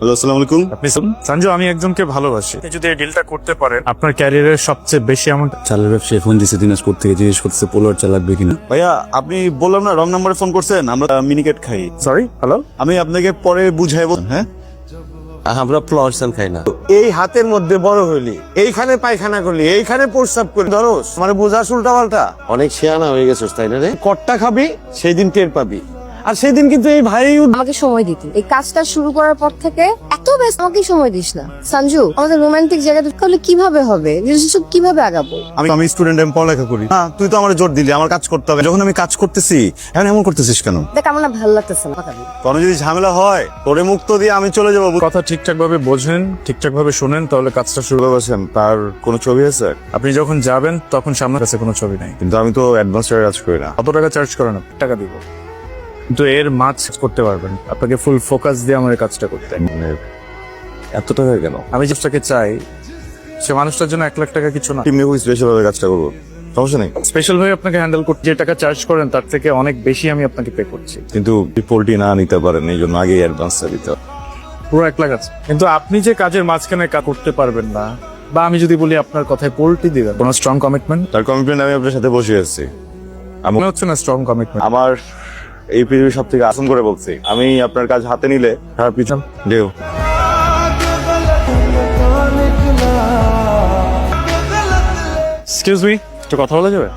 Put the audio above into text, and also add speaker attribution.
Speaker 1: Hello আসসালামু আলাইকুম
Speaker 2: আপনি সঞ্জু আমি একজনকে ভালোবাসি। আপনি যদি এই ডিলটা করতে পারেন। আপনার ক্যারিয়ারের সবচেয়ে বেশি অ্যামাউন্ট
Speaker 3: চালের ব্যবসায় ফোন দিছে দিনাজপুর থেকে জিজ্ঞেস করতেছে পোলোয়ার চাল লাগবে কিনা?
Speaker 1: ভাইয়া আপনি বললাম না রং নাম্বারে ফোন করছেন আমরা মিনিকেট খাই।
Speaker 2: সরি হ্যালো
Speaker 1: আমি আপনাকে পরে বুঝাইবো হ্যাঁ?
Speaker 3: আমরা ফ্লাওয়ার চাল খাই না।
Speaker 4: এই হাতের মধ্যে বড় হইলি এইখানে পায়খানা করলি এইখানে প্রস্রাব করলি ধরোস। মানে বোঝাস উল্টা পাল্টা।
Speaker 3: অনেক শেয়ানা হয়ে গেছিস তাই না রে?
Speaker 4: কট্টা খাবি সেই দিন টের পাবি। আর সেই দিন কিন্তু এই ভাই
Speaker 5: আমাকে সময় দিতি। এই কাজটা শুরু করার পর থেকে এত ব্যস্ত আমাকে সময় দিস না। সঞ্জু আমাদের রোমান্টিক জায়গাটা তাহলে কীভাবে হবে? রিলেশনশিপ কীভাবে আগাবো?
Speaker 1: আমি আমি স্টুডেন্ট আমি পড়ালেখা করি। না তুই তো আমার জোর দিলি আমার কাজ করতে হবে। যখন আমি কাজ করতেছি এখন এমন করতেছিস কেন?
Speaker 5: দেখ আমার না ভালো লাগতেছে না।
Speaker 1: কোনো যদি ঝামেলা হয় তোরে মুক্ত দিয়ে আমি চলে যাব।
Speaker 2: কথা ঠিকঠাক ভাবে বোঝেন ঠিকঠাক ভাবে শোনেন তাহলে কাজটা শুরু
Speaker 1: ভালোবাসেন তার কোনো ছবি আছে?
Speaker 2: আপনি যখন যাবেন তখন সামনের কাছে কোনো ছবি নাই।
Speaker 1: কিন্তু আমি তো অ্যাডভান্স কাজ করি না।
Speaker 2: কত টাকা চার্জ করেন? টাকা দিব। কিন্তু এর মাছ করতে পারবেন আপনাকে ফুল ফোকাস দিয়ে আমার কাজটা করতে।
Speaker 1: মানে এত টাকা কেন?
Speaker 2: আমি যেটাকে চাই সে মানুষটার জন্য এক লাখ টাকা কিছু না।
Speaker 1: টিম নিয়ে স্পেশাল ভাবে কাজটা করব। সমস্যা নেই।
Speaker 2: স্পেশাল ভাবে আপনাকে হ্যান্ডেল করতে যে টাকা চার্জ করেন তার থেকে অনেক বেশি আমি আপনাকে পে করছি।
Speaker 1: কিন্তু পোল্ট্রি না নিতে পারেন এই জন্য আগে অ্যাডভান্সটা দিতে।
Speaker 2: পুরো এক লাখ আছে। কিন্তু আপনি যে কাজের মাঝখানে কাজ করতে পারবেন না বা আমি যদি বলি আপনার কথায় পোল্টি দিবেন কোনো স্ট্রং কমিটমেন্ট
Speaker 1: তার কমিটমেন্ট আমি আপনার সাথে বসে আছি।
Speaker 2: মনে হচ্ছে না স্ট্রং কমিটমেন্ট
Speaker 1: আমার এই পৃথিবীর সব থেকে আসন করে বলছি। আমি আপনার কাজ হাতে নিলে তার পিছন ঢেউ
Speaker 2: এক্সকিউজ মি একটু কথা বলা যাবে?